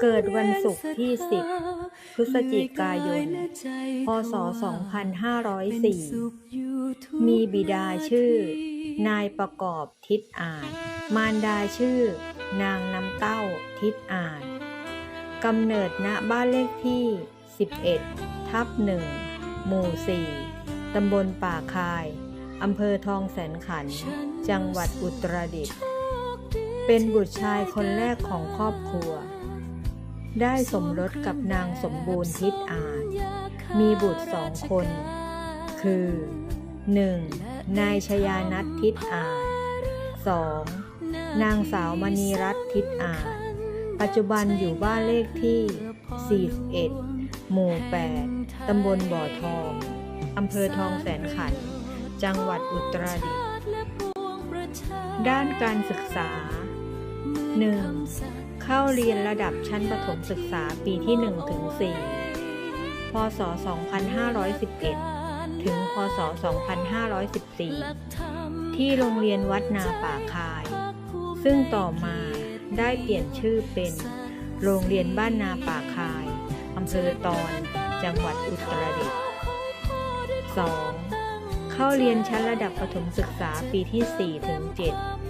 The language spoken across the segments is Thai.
เกิดวันศุกร์ที่ 10 พฤศจิกายน พศ 2504 มีบิดาชื่อ นายประกอบทิศอาจ มารดาชื่อ นางน้ำเต้าทิศอาจกำเนิดณบ้านเลขที่ 11 ทับหนึ่งหมู่ 4 ตำบลป่าคาย อำเภอทองแสนขันธ์จังหวัดอุตรดิตถ์เป็นบุตรชายคนแรกของครอบครัว ได้สมรสกับนางสมบูรณ์ทิศอาจ มีบุตรสองคน คือ 1. นายชยานัททิศอาจ 2. นางสาวมณีรัตน์ทิศอาจ ปัจจุบันอยู่บ้านเลขที่ 41 หมู่ 8 ตำบลบ่อทอง อำเภอทองแสนขัน จังหวัดอุตรดิตถ์ด้านการศึกษา 1. เข้าเรียนระดับชั้นประถมศึกษาปีที่ 1 ถึง 4 พศ 2511 ถึง พศ 2514 ที่โรงเรียนวัดนาป่าคาย ซึ่งต่อมาได้เปลี่ยนชื่อเป็น โรงเรียนบ้านนาป่าคายอำเภอตอน จังหวัดอุตรดิตถ์ 2. เข้าเรียนชั้นระดับประถมศึกษาปีที่ 4 ถึง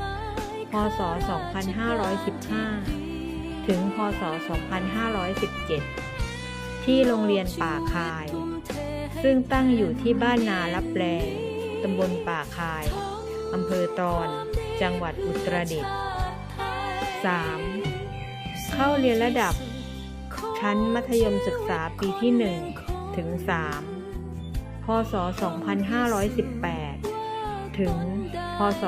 7 พศ 2515 ถึงพศ 2517 ที่โรงเรียนป่าคาย ซึ่งตั้งอยู่ที่บ้านนาลับแลตำบลป่าคาย อำเภอตอน จังหวัดอุตรดิตถ์ 3. เข้าเรียนระดับ ชั้นมัธยมศึกษาปีที่ 1 ถึง 3 พศ 2518 ถึง พศ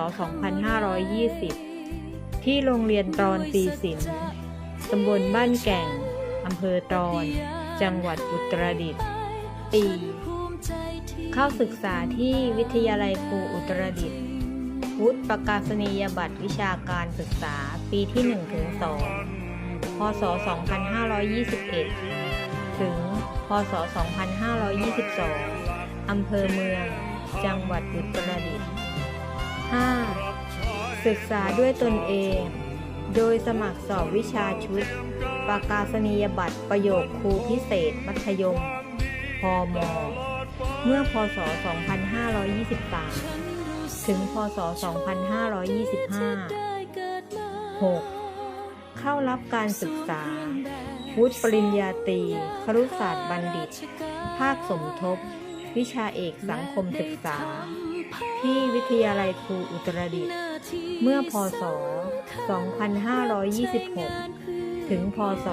2520 ที่โรงเรียนตอนตีสิน ตำบลบ้านแก่ง อำเภอตอน จังหวัดอุตรดิตถ์ปี เข้าศึกษาที่วิทยาลัยครูอุตรดิตถ์วุฒิประกาศนียบัตรวิชาการศึกษาปีที่1ถึง2พศ 2521 ถึง พศ 2522 อำเภอเมือง จังหวัดอุตรดิตถ์ 5. ศึกษาด้วยตนเอง โดยสมัครสอบวิชาชุด ประกาศนียบัตรประโยคครูพิเศษ มัธยม พม เมื่อพศ 2523 ถึง พศ 2525 6. เข้ารับการศึกษา วุฒิปริญญาตรีครุศาสตร์บัณฑิต ภาคสมทบ วิชาเอกสังคมศึกษา ที่วิทยาลัยครูอุตรดิตถ์เมื่อพศ 2526 ถึง พศ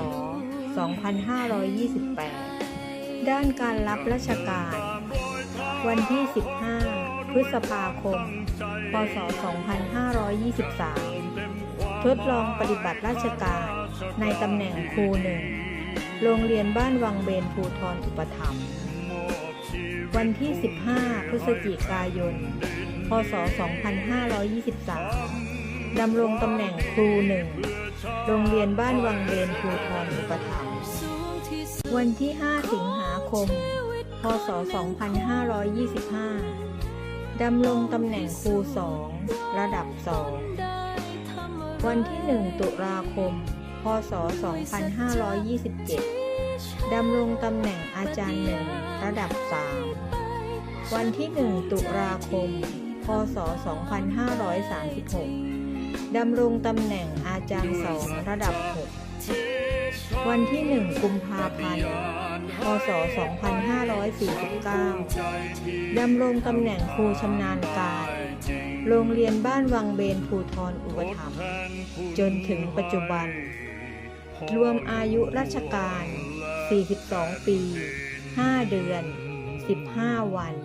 2528 ด้านการรับราชการ วันที่ 15 พฤษภาคม พศ 2523 ทดลองปฏิบัติราชการในตำแหน่งครูหนึ่ง โรงเรียนบ้านวังเบนภูทรอุปถัมภ์วันที่ 15 พฤศจิกายน พศ 2523 ดำรงตำแหน่งครูหนึ่ง โรงเรียนบ้านวังเบนภูทรอุปถัมภ์วันที่ 5 สิงหาคม พศ 2525 ดำรงตำแหน่งครูสองระดับสอง วันที่ 1 ตุลาคม พศ 2527 ดำรงตำแหน่งอาจารย์หนึ่งระดับ3วันที่ 1 ตุลาคม พศ 2536 ดำรงตำแหน่งอาจารย์สองระดับ 6 วันที่ 1 กุมภาพันธ์ พศ 2549 ดำรงตำแหน่งครูชำนาญการ โรงเรียนบ้านวังเบนภูทรอุปถัมภ์จนถึงปัจจุบัน รวมอายุราชการ 42 ปี 5 เดือน 15 วัน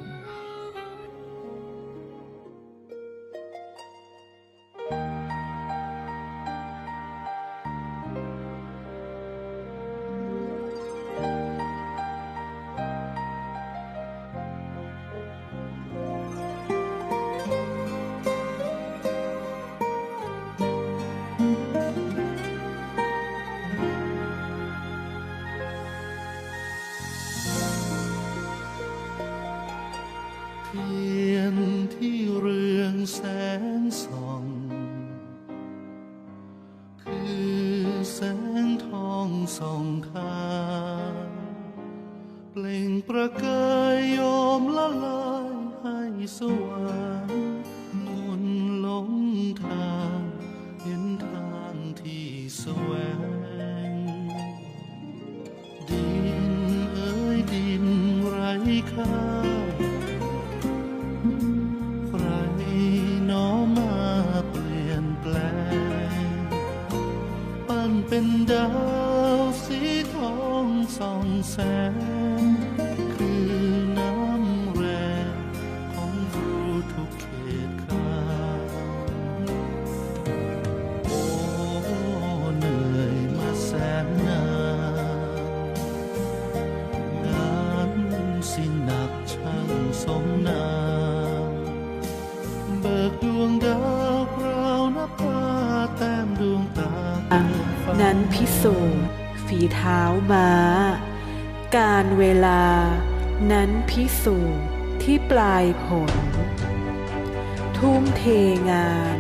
ทียนที่เรืองแสงส่อง คือแสงทองส่องทางเปล่งประกายโยมละลายให้สว่างมนหลงทางเห็นทางที่แสวง แสงคือน้ำแรงของครูทุกเขตคราโอ้เหนื่อยมาแสนนานงานสิ้นหนักช่างสมนามเบิกดวงดาวพราวนับตาแต้มดวงตานั้นพิสูจน์ฝีเท้าม้า การเวลานั้นพิสูจน์ที่ปลายผล ทุ่มเทงาน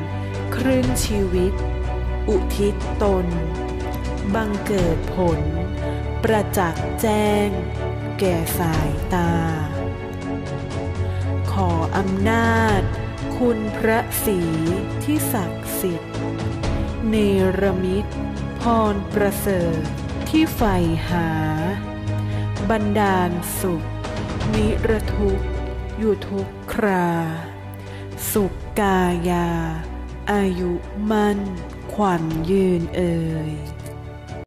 ครึ่งชีวิต อุทิศตน บังเกิดผล ประจักษ์แจ้ง แก่สายตา ขออำนาจ คุณพระศรีที่ศักดิ์สิทธิ์เนรมิตพรประเสริฐที่ใฝ่หา บันดาลสุข นิรทุกข์อยู่ทุกครา สุขกายา อายุมั่นขวัญยืนเอ่ย